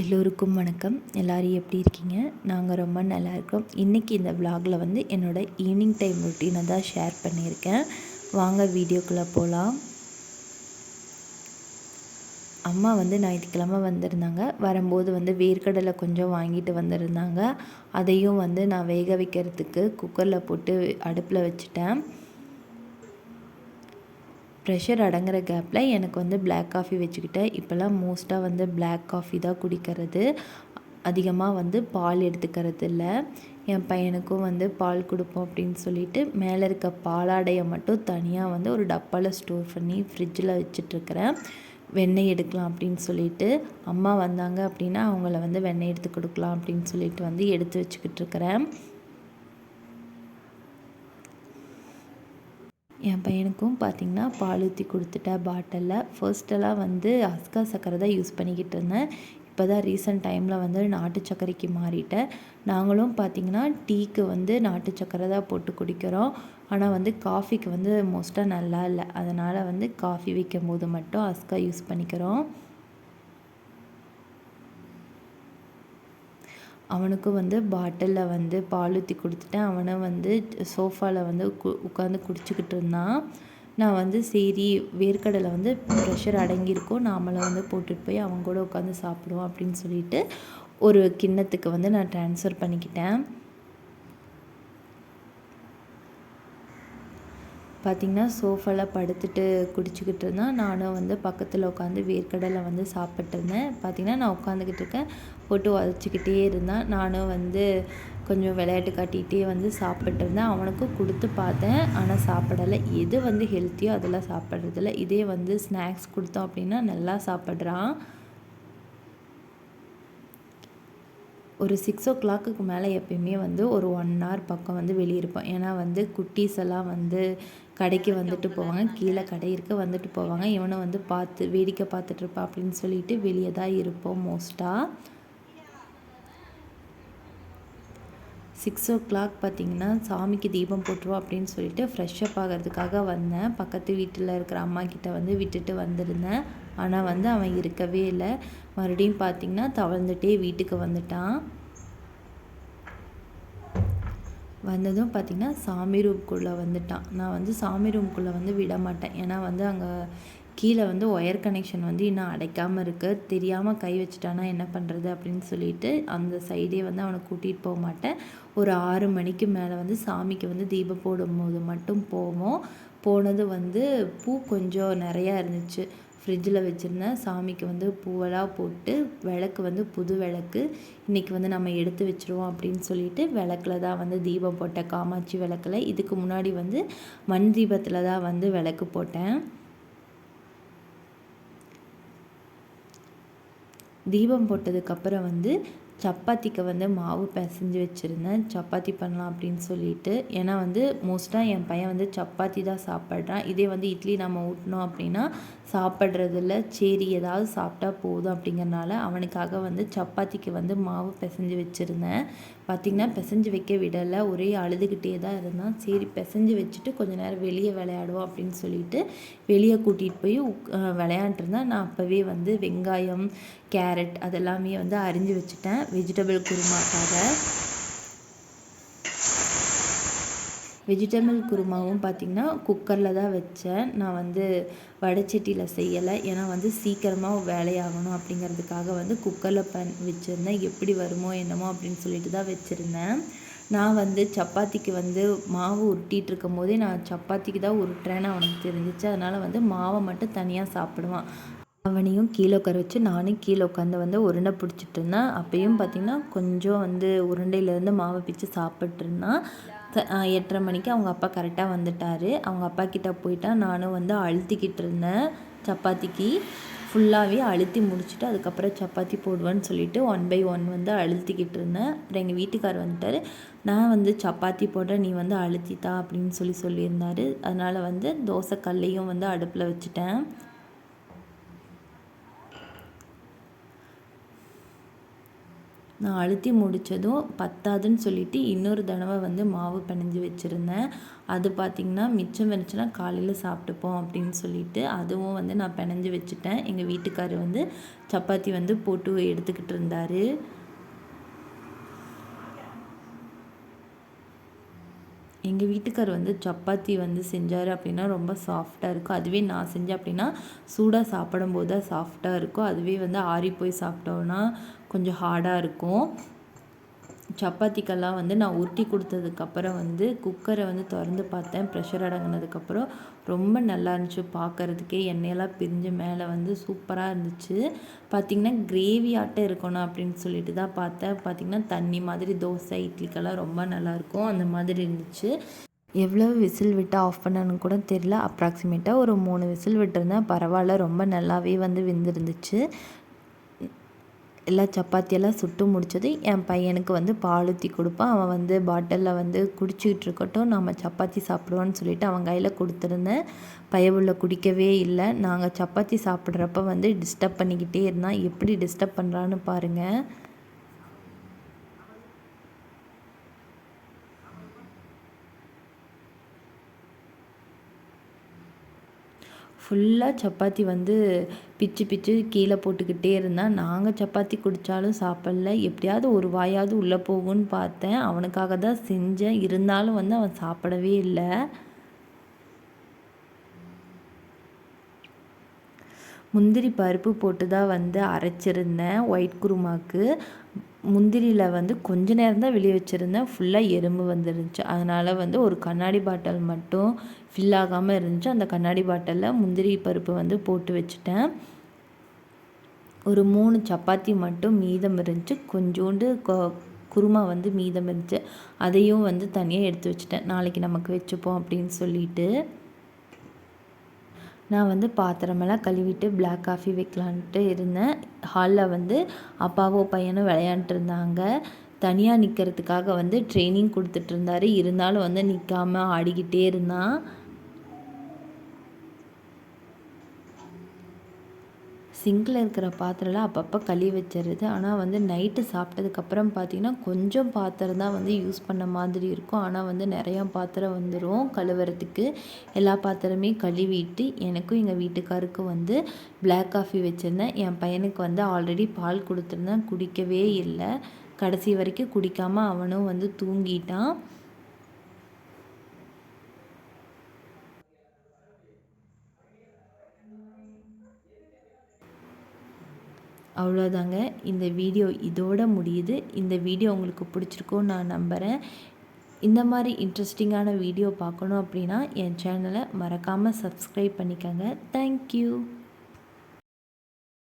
எல்லோருக்கும் வணக்கம். எல்லோரும் எப்படி இருக்கீங்க? நாங்கள் ரொம்ப நல்லா இருக்கோம். இன்றைக்கி இந்த விலாகில் வந்து என்னோடய ஈவினிங் டைம் ரொட்டீனை தான் ஷேர் பண்ணியிருக்கேன். வாங்க வீடியோக்குள்ளே போகலாம் அம்மா வந்து ஞாயிற்றுக்கிழமை வந்திருந்தாங்க. வரும்போது வந்து வேர்க்கடலை கொஞ்சம் வாங்கிட்டு வந்திருந்தாங்க. அதையும் வந்து நான் வேக வைக்கிறதுக்கு குக்கரில் போட்டு அடுப்பில் வச்சுட்டேன். ப்ரெஷர் அடங்குற கேப்பில் எனக்கு வந்து பிளாக் காஃபி வச்சுக்கிட்டேன் இப்போல்லாம் மோஸ்ட்டாக வந்து பிளாக் காஃபி தான் குடிக்கிறது. அதிகமாக வந்து பால் எடுத்துக்கிறது இல்லை. என் பையனுக்கும் வந்து பால் கொடுப்போம் அப்படின்னு சொல்லிட்டு மேலே இருக்க பாலாடையை மட்டும் தனியாக வந்து ஒரு டப்பாவில் ஸ்டோர் பண்ணி ஃப்ரிட்ஜில் வச்சிட்ருக்கிறேன் வெண்ணெய் எடுக்கலாம் அப்படின்னு சொல்லிட்டு அம்மா வந்தாங்க அப்படின்னா அவங்கள வந்து வெண்ணெய் எடுத்து கொடுக்கலாம் அப்படின்னு சொல்லிட்டு வந்து எடுத்து வச்சுக்கிட்டு இருக்கிறேன் என் பையனுக்கும் பார்த்திங்கன்னா பால் ஊற்றி கொடுத்துட்டேன் பாட்டிலில். ஃபர்ஸ்ட்டெல்லாம் வந்து அஸ்கா சர்க்கரை தான் யூஸ் பண்ணிக்கிட்டு இருந்தேன். இப்போ தான் ரீசெண்ட் டைமில் வந்து நாட்டு சர்க்கரைக்கு மாறிட்டேன். நாங்களும் பார்த்திங்கன்னா டீக்கு வந்து நாட்டு சர்க்கரை தான் போட்டு குடிக்கிறோம். ஆனால் வந்து காஃபிக்கு வந்து மோஸ்ட்டாக நல்லா இல்லை. அதனால் வந்து காஃபி வைக்கும் போது மட்டும் அஸ்கா யூஸ் பண்ணிக்கிறோம். அவனுக்கும் வந்து பாட்டிலில் வந்து பால் ஊற்றி கொடுத்துட்டேன். அவனும் வந்து சோஃபாவில் வந்து கு உட்காந்து குடிச்சிக்கிட்டு இருந்தான். நான் வந்து சரி வேர்க்கடலை வந்து ப்ரெஷர் அடங்கியிருக்கோம். நாமளை வந்து போட்டுட்டு போய் அவங்க கூட உட்காந்து சாப்பிடுவோம் அப்படின்னு சொல்லிட்டு ஒரு கிண்ணத்துக்கு வந்து நான் ட்ரான்ஸ்ஃபர் பண்ணிக்கிட்டேன். பார்த்திங்கன்னா சோஃபாவில் படுத்துட்டு குடிச்சிக்கிட்டு இருந்தேன் நானும் வந்து பக்கத்தில் உட்காந்து வேர்க்கடலை வந்து சாப்பிட்ருந்தேன் பார்த்திங்கன்னா நான் உட்காந்துக்கிட்டு இருக்கேன். போட்டு உதச்சிக்கிட்டே இருந்தேன். நானும் வந்து கொஞ்சம் விளையாட்டு காட்டிகிட்டே வந்து சாப்பிட்ருந்தேன் அவனுக்கும் கொடுத்து பார்த்தேன். ஆனால் சாப்பிடலை. எது வந்து ஹெல்த்தியோ அதெல்லாம் சாப்பிட்றதில்ல. இதே வந்து ஸ்நாக்ஸ் கொடுத்தோம் அப்படின்னா நல்லா சாப்பிட்றான். ஒரு சிக்ஸ் ஓ கிளாக்குக்கு மேலே எப்பயுமே வந்து ஒரு ஒன் ஹவர் பக்கம் வந்து வெளியே இருப்போம். ஏன்னா வந்து குட்டீஸ் எல்லாம் வந்து கடைக்கு வந்துட்டு போவாங்க. கீழே கடை இருக்க வந்துட்டு போவாங்க. இவனை வந்து பார்த்து வேடிக்கை பார்த்துட்ருப்பா அப்படின்னு சொல்லிட்டு வெளியே தான் இருப்போம் மோஸ்ட்டாக சிக்ஸ் ஓ கிளாக் பார்த்திங்கன்னா சாமிக்கு தீபம் போட்டுருவோம் அப்படின்னு சொல்லிட்டு ஃப்ரெஷ்ஷப் ஆகிறதுக்காக வந்தேன். பக்கத்து வீட்டில் இருக்கிற அம்மா கிட்ட வந்து விட்டுட்டு வந்திருந்தேன். ஆனால் வந்து அவன் இருக்கவே இல்லை. மறுபடியும் பார்த்திங்கன்னா தவழ்ந்துட்டே வீட்டுக்கு வந்துட்டான். வந்ததும் பார்த்திங்கன்னா சாமி ரூம்குள்ளே வந்துட்டான். நான் வந்து சாமி ரூம்குள்ளே வந்து விட மாட்டேன். ஏன்னா வந்து அங்கே கீழே வந்து ஒயர் கனெக்ஷன் வந்து இன்னும் அடைக்காமல் இருக்குது தெரியாமல் கை வச்சுட்டானா என்ன பண்ணுறது அப்படின்னு சொல்லிட்டு அந்த சைடே வந்து அவனை கூட்டிகிட்டு போக மாட்டேன். ஒரு ஆறு மணிக்கு மேலே வந்து சாமிக்கு வந்து தீபம் போடும்போது மட்டும் போவோம். போனது வந்து பூ கொஞ்சம் நிறையா இருந்துச்சு. ஃப்ரிட்ஜில் வச்சுருந்தேன் சாமிக்கு வந்து பூவெல்லாம் போட்டு விளக்கு வந்து புது விளக்கு இன்றைக்கி வந்து நம்ம எடுத்து வச்சுருவோம் அப்படின்னு சொல்லிட்டு விளக்கில் தான் வந்து தீபம் போட்டேன் காமாட்சி விளக்கில் இதுக்கு முன்னாடி வந்து மண் தீபத்தில் தான் வந்து விளக்கு போட்டேன். தீபம் போட்டதுக்கப்புறம் வந்து சப்பாத்திக்கு வந்து மாவு பிசைஞ்சு வச்சுருந்தேன். சப்பாத்தி பண்ணலாம் அப்படின்னு சொல்லிட்டு. ஏன்னா வந்து மோஸ்ட்டாக என் பையன் வந்து சப்பாத்தி தான் சாப்பிட்றான். இதே வந்து இட்லி நம்ம ஊட்டினோம் அப்படின்னா சாப்பிட்றதில்ல. சரி ஏதாவது சாப்பிட்டா போதும் அப்படிங்கிறனால அவனுக்காக வந்து சப்பாத்திக்கு வந்து மாவு பிசைஞ்சு வச்சுருந்தேன். பார்த்திங்கன்னா பிசைஞ்சு வைக்க விடலை. ஒரே அழுதுகிட்டே தான் இருந்தான். சரி பிசைஞ்சு வச்சுட்டு கொஞ்சம் நேரம் வெளியே விளையாடுவோம் அப்படின்னு சொல்லிட்டு வெளியே கூட்டிகிட்டு போய் விளையாண்டுருந்தேன் நான் அப்போவே வந்து வெங்காயம் கேரட் அதெல்லாமே வந்து அரிஞ்சு வச்சுட்டேன். வெஜிடபிள் குருமாக்காக வெஜிடபிள் குருமாவும் பார்த்திங்கன்னா குக்கரில் தான் வச்சேன். நான் வந்து வடைச்சட்டியில் செய்யலை. ஏன்னா வந்து சீக்கிரமாக வேலையாகணும் அப்படிங்கிறதுக்காக வந்து குக்கரில் பண் வச்சுருந்தேன். எப்படி வருமோ என்னமோ அப்படின்னு சொல்லிட்டு தான் வச்சுருந்தேன். நான் வந்து சப்பாத்திக்கு வந்து மாவு உருட்டிகிட்டு இருக்கும் போதே நான் சப்பாத்திக்கு தான் உருட்டுறேன்னு அவனுக்கு தெரிஞ்சிச்சு. அதனால் வந்து மாவை மட்டும் தனியாக சாப்பிடுவான். அவனையும் கீழே உட்கார வச்சு நானும் கீழே உட்காந்து வந்து உருண்டை பிடிச்சிட்டு இருந்தேன். அப்பயும் பார்த்திங்கன்னா கொஞ்சம் வந்து உருண்டையிலேருந்து மாவை பிச்சு சாப்பிட்ருந்தான் எட்டரை மணிக்கு அவங்க அப்பா கரெக்டாக வந்துட்டார். அவங்க அப்பா கிட்டே போயிட்டா நானும் வந்து அழுத்திக்கிட்டு இருந்தேன் சப்பாத்திக்கு. ஃபுல்லாகவே அழுத்தி முடிச்சுட்டு அதுக்கப்புறம் சப்பாத்தி போடுவேன்னு சொல்லிட்டு ஒன் பை ஒன் வந்து அழுத்திக்கிட்டு இருந்தேன். அப்புறம் எங்கள் வீட்டுக்கார் வந்துட்டார். நான் வந்து சப்பாத்தி போடுற நீ வந்து அழுத்தித்தா அப்படின்னு சொல்லி சொல்லியிருந்தார். அதனால் வந்து தோசை கல்லையும் வந்து அடுப்பில் வச்சுட்டேன். நான் அழுத்தி முடித்ததும் பத்தாதுன்னு சொல்லிவிட்டு இன்னொரு தடவை வந்து மாவு பிணைஞ்சு வச்சுருந்தேன். அது பார்த்திங்கன்னா மிச்சம் வந்துச்சுன்னா காலையில் சாப்பிட்டுப்போம் அப்படின்னு சொல்லிட்டு அதுவும் வந்து நான் பிணைஞ்சு வச்சுட்டேன். எங்கள் வீட்டுக்காரர் வந்து சப்பாத்தி வந்து போட்டு எடுத்துக்கிட்டு இருந்தார். எங்கள் வீட்டுக்கார் வந்து சப்பாத்தி வந்து செஞ்சார் அப்படின்னா ரொம்ப சாஃப்டாக இருக்கும். அதுவே நான் செஞ்சேன் அப்படின்னா சூடாக சாப்பிடும்போது தான் சாஃப்டாக இருக்கும். அதுவே வந்து ஆறி போய் சாப்பிட்டோன்னா கொஞ்சம் ஹார்டாக இருக்கும். சப்பாத்திக்கெல்லாம் வந்து நான் உருட்டி கொடுத்ததுக்கப்புறம் வந்து குக்கரை வந்து திறந்து பார்த்தேன். ப்ரெஷர் அடங்கினதுக்கப்புறம் ரொம்ப நல்லா இருந்துச்சு பார்க்குறதுக்கே. எண்ணெயெல்லாம் பிரிஞ்சு மேலே வந்து சூப்பராக இருந்துச்சு. பார்த்திங்கன்னா கிரேவி ஆட்டம் இருக்கணும் அப்படின்னு சொல்லிட்டு தான் பார்த்தேன். பார்த்திங்கன்னா தண்ணி மாதிரி தோசை இட்லிக்கெல்லாம் ரொம்ப நல்லாயிருக்கும் அந்த மாதிரி இருந்துச்சு. எவ்வளோ விசில் விட்டு ஆஃப் பண்ணனு கூட தெரில அப்ராக்சிமேட்டாக ஒரு மூணு விசில் விட்டுருந்தேன். பரவாயில்ல ரொம்ப நல்லாவே வந்து வெந்திருந்துச்சு எல்லாம் சப்பாத்தியெல்லாம் சுட்டு முடிச்சது என் பையனுக்கு வந்து பால் ஊற்றி கொடுப்பான். அவன் வந்து பாட்டிலில் வந்து குடிச்சிக்கிட்டு இருக்கட்டும் நம்ம சப்பாத்தி சாப்பிடுவோன்னு சொல்லிட்டு அவன் கையில் கொடுத்துருந்தேன். பயவுள்ள குடிக்கவே இல்லை. நாங்கள் சப்பாத்தி சாப்பிட்றப்ப வந்து டிஸ்டர்ப் பண்ணிக்கிட்டே இருந்தான். எப்படி டிஸ்டர்ப் பண்ணுறான்னு பாருங்கள் ஃபுல்லாக சப்பாத்தி வந்து பிச்சு பிச்சு கீழே போட்டுக்கிட்டே இருந்தான் நாங்கள் சப்பாத்தி குடித்தாலும் சாப்பிடல. எப்படியாவது ஒரு வாயாவது உள்ளே போகும்னு பார்த்தேன். அவனுக்காக தான் செஞ்சேன். இருந்தாலும் வந்து அவன் சாப்பிடவே இல்லை. முந்திரி பருப்பு போட்டு தான் வந்து அரைச்சிருந்தேன் ஒயிட் குருமாக்கு. முந்திரியில் வந்து கொஞ்ச நேரம் தான் வெளியே வச்சுருந்தேன். ஃபுல்லாக எறும்பு வந்துருந்துச்சு. அதனால் வந்து ஒரு கண்ணாடி பாட்டில் மட்டும் ஃபில் ஆகாமல் இருந்துச்சு. அந்த கண்ணாடி பாட்டிலில் முந்திரி பருப்பு வந்து போட்டு வச்சுட்டேன். ஒரு மூணு சப்பாத்தி மட்டும் மீதம் இருந்துச்சு. கொஞ்சோண்டு குருமா வந்து மீதம் இருந்துச்சு. அதையும் வந்து தனியாக எடுத்து வச்சுட்டேன். நாளைக்கு நமக்கு வச்சுப்போம் அப்படின்னு சொல்லிட்டு. நான் வந்து பாத்திரமெல்லாம் கழுவிட்டு பிளாக் காஃபி வைக்கலான்ட்டு இருந்தேன். ஹாலில் வந்து அப்பாவோ பையனும் விளையாண்ட்டு இருந்தாங்க. தனியாக நிற்கிறதுக்காக வந்து ட்ரைனிங் கொடுத்துட்ருந்தாரு இருந்தாலும் வந்து நிற்காம ஆடிக்கிட்டே இருந்தான். சிங்கில் இருக்கிற பாத்திரம்லாம் அப்பப்போ கழுவி வச்சிடுறது. ஆனால் வந்து நைட்டு சாப்பிட்டதுக்கப்புறம் பார்த்திங்கன்னா கொஞ்சம் பாத்திரம் தான் வந்து யூஸ் பண்ண மாதிரி இருக்கும். ஆனால் வந்து நிறையா பாத்திரம் வந்துடும் கழுவுறதுக்கு. எல்லா பாத்திரமே கழுவிட்டு எனக்கும் எங்கள் வீட்டுக்காருக்கும் வந்து பிளாக் காஃபி வச்சுருந்தேன். என் பையனுக்கு வந்து ஆல்ரெடி பால் கொடுத்துருந்தேன். குடிக்கவே இல்லை. கடைசி வரைக்கும் குடிக்காமல் அவனும் வந்து தூங்கிட்டான். அவ்வளோதாங்க இந்த வீடியோ இதோட முடியுது. இந்த வீடியோ உங்களுக்கு பிடிச்சிருக்கும்னு நான் நம்புகிறேன் இந்த மாதிரி இன்ட்ரெஸ்டிங்கான வீடியோ பார்க்கணும் அப்படின்னா என் சேனலை மறக்காமல் சப்ஸ்கிரைப் பண்ணிக்கோங்க. தேங்க்யூ